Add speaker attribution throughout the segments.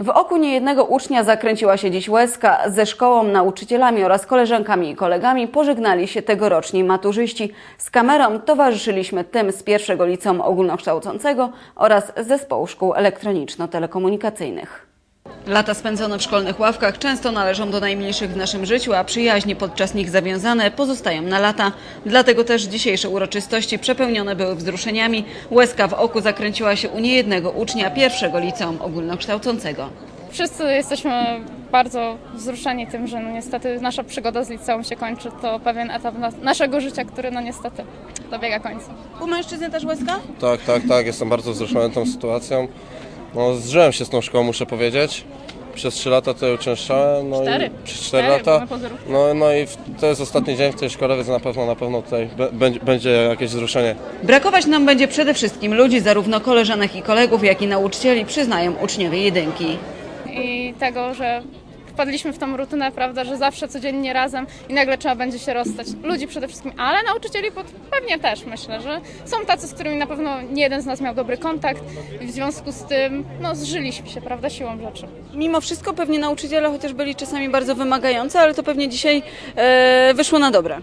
Speaker 1: W oku niejednego ucznia zakręciła się dziś łezka. Ze szkołą, nauczycielami oraz koleżankami i kolegami pożegnali się tegoroczni maturzyści. Z kamerą towarzyszyliśmy tym z pierwszego liceum ogólnokształcącego oraz zespołu szkół elektroniczno-telekomunikacyjnych. Lata spędzone w szkolnych ławkach często należą do najmilszych w naszym życiu, a przyjaźnie podczas nich zawiązane pozostają na lata. Dlatego też dzisiejsze uroczystości przepełnione były wzruszeniami. Łezka w oku zakręciła się u niejednego ucznia pierwszego liceum ogólnokształcącego.
Speaker 2: Wszyscy jesteśmy bardzo wzruszeni tym, że no niestety nasza przygoda z liceum się kończy. To pewien etap nas- naszego życia, który no niestety dobiega końca.
Speaker 1: U mężczyzny też łezka?
Speaker 3: Tak, tak, tak. Jestem bardzo wzruszony tą sytuacją. No, zżyłem się z tą szkołą, muszę powiedzieć. Przez 3 lata tutaj uczęszczałem. No
Speaker 2: Cztery.
Speaker 3: I przez 4
Speaker 2: Cztery,
Speaker 3: lata.
Speaker 2: bo na pozorówkę.
Speaker 3: No, no i w, to jest ostatni dzień w tej szkole, więc na pewno, na pewno tutaj be, będzie, będzie jakieś wzruszenie.
Speaker 1: Brakować nam będzie przede wszystkim ludzi, zarówno koleżanek i kolegów, jak i nauczycieli, przyznają uczniowie jedynki.
Speaker 2: I tego, że wpadliśmy w tą rutynę, prawda, że zawsze codziennie razem i nagle trzeba będzie się rozstać. Ludzi przede wszystkim, ale nauczycieli pod, pewnie też myślę, że są tacy, z którymi na pewno nie jeden z nas miał dobry kontakt i w związku z tym no, zżyliśmy się, prawda, siłą rzeczy.
Speaker 1: Mimo wszystko pewnie nauczyciele chociaż byli czasami bardzo wymagający, ale to pewnie dzisiaj e, wyszło na dobre.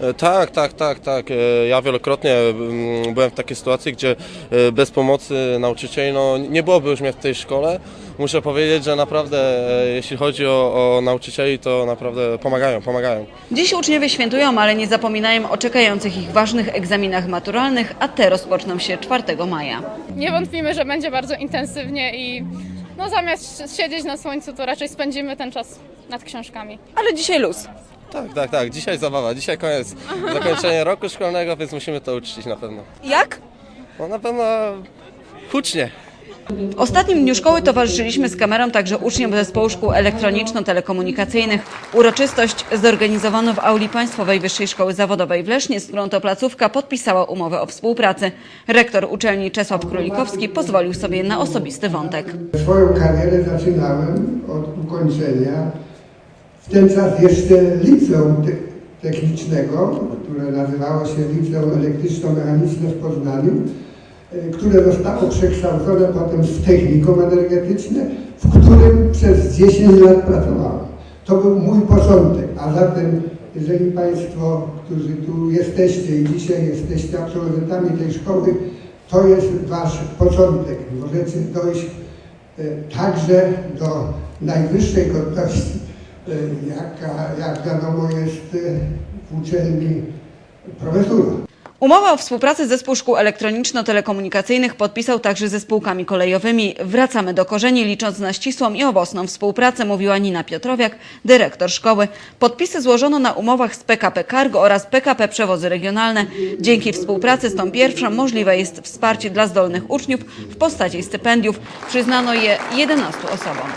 Speaker 3: E, Tak, tak, tak, tak. E, Ja wielokrotnie mm, byłem w takiej sytuacji, gdzie e, bez pomocy nauczycieli no, nie byłoby już mnie w tej szkole. Muszę powiedzieć, że naprawdę e, jeśli chodzi o, o nauczycieli, to naprawdę pomagają, pomagają.
Speaker 1: Dziś uczniowie świętują, ale nie zapominają o czekających ich ważnych egzaminach maturalnych, a te rozpoczną się 4 maja.
Speaker 2: Nie wątpimy, że będzie bardzo intensywnie i no, zamiast siedzieć na słońcu, to raczej spędzimy ten czas nad książkami.
Speaker 1: Ale dzisiaj luz.
Speaker 3: Tak, tak, tak. Dzisiaj zabawa, dzisiaj koniec, zakończenie roku szkolnego, więc musimy to uczcić na pewno.
Speaker 1: Jak?
Speaker 3: No na pewno hucznie.
Speaker 1: W ostatnim dniu szkoły towarzyszyliśmy z kamerą także uczniom zespołu szkół elektroniczno-telekomunikacyjnych. Uroczystość zorganizowano w auli Państwowej Wyższej Szkoły Zawodowej w Lesznie, z którą to placówka podpisała umowę o współpracy. Rektor uczelni Czesław Królikowski pozwolił sobie na osobisty wątek.
Speaker 4: Swoją karierę zaczynałem od ukończenia w ten czas jeszcze liceum te- technicznego, które nazywało się Liceum Elektryczno-Mechaniczne w Poznaniu, które zostało przekształcone potem w technikum energetyczne, w którym przez 10 lat pracowałem. To był mój początek, a zatem jeżeli Państwo, którzy tu jesteście i dzisiaj jesteście absolwentami tej szkoły, to jest Wasz początek. Możecie dojść e, także do najwyższej godności, e, jaka, jak wiadomo jest w uczelni profesura.
Speaker 1: Umowę o współpracy zespół szkół elektroniczno-telekomunikacyjnych podpisał także ze spółkami kolejowymi. Wracamy do korzeni, licząc na ścisłą i owocną współpracę, mówiła Nina Piotrowiak, dyrektor szkoły. Podpisy złożono na umowach z PKP Cargo oraz PKP Przewozy Regionalne. Dzięki współpracy z tą pierwszą możliwe jest wsparcie dla zdolnych uczniów w postaci stypendiów. Przyznano je 11 osobom.